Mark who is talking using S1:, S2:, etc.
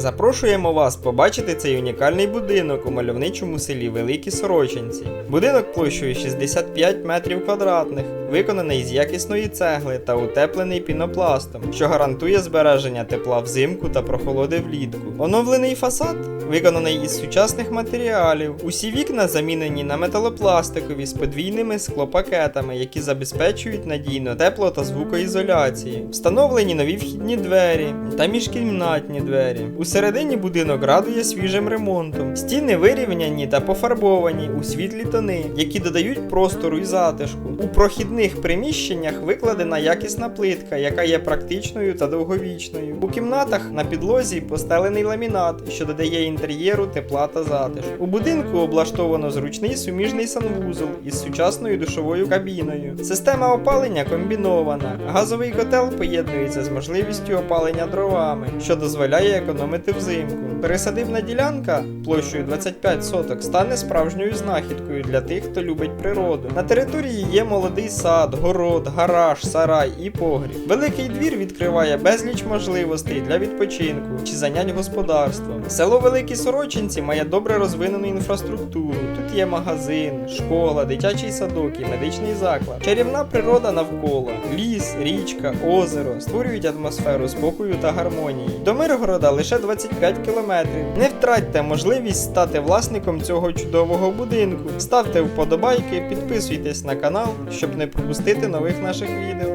S1: Запрошуємо вас побачити цей унікальний будинок у мальовничому селі Великі Сорочинці. Будинок площею 65 метрів квадратних, виконаний з якісної цегли та утеплений пінопластом, що гарантує збереження тепла взимку та прохолоди влітку. Оновлений фасад виконаний із сучасних матеріалів. Усі вікна замінені на металопластикові з подвійними склопакетами, які забезпечують надійно тепло та звукоізоляції. Встановлені нові вхідні двері та міжкімнатні двері. Усередині будинок радує свіжим ремонтом. Стіни вирівняні та пофарбовані у світлі тони, які додають простору і затишку. У прохідних приміщеннях викладена якісна плитка, яка є практичною та довговічною. У кімнатах на підлозі постелений ламінат, що додає інтер'єру тепла та затишку. У будинку облаштовано зручний суміжний санвузол із сучасною душовою кабіною. Система опалення комбінована. Газовий котел поєднується з можливістю опалення дровами, що дозволяє економити взимку. Пересадибна ділянка площею 25 соток стане справжньою знахідкою для тих, хто любить природу. На території є молодий сад, город, гараж, сарай і погріб. Великий двір відкриває безліч можливостей для відпочинку чи занять господарством. Село Великі Сорочинці має добре розвинену інфраструктуру. Тут є магазин, школа, дитячий садок і медичний заклад. Чарівна природа навколо, ліс, річка, озеро створюють атмосферу спокою та гармонії. До Миргорода лише 25 кілометрів. Не втратьте можливість стати власником цього чудового будинку. Ставте вподобайки, підписуйтесь на канал, щоб не пропустити нових наших відео.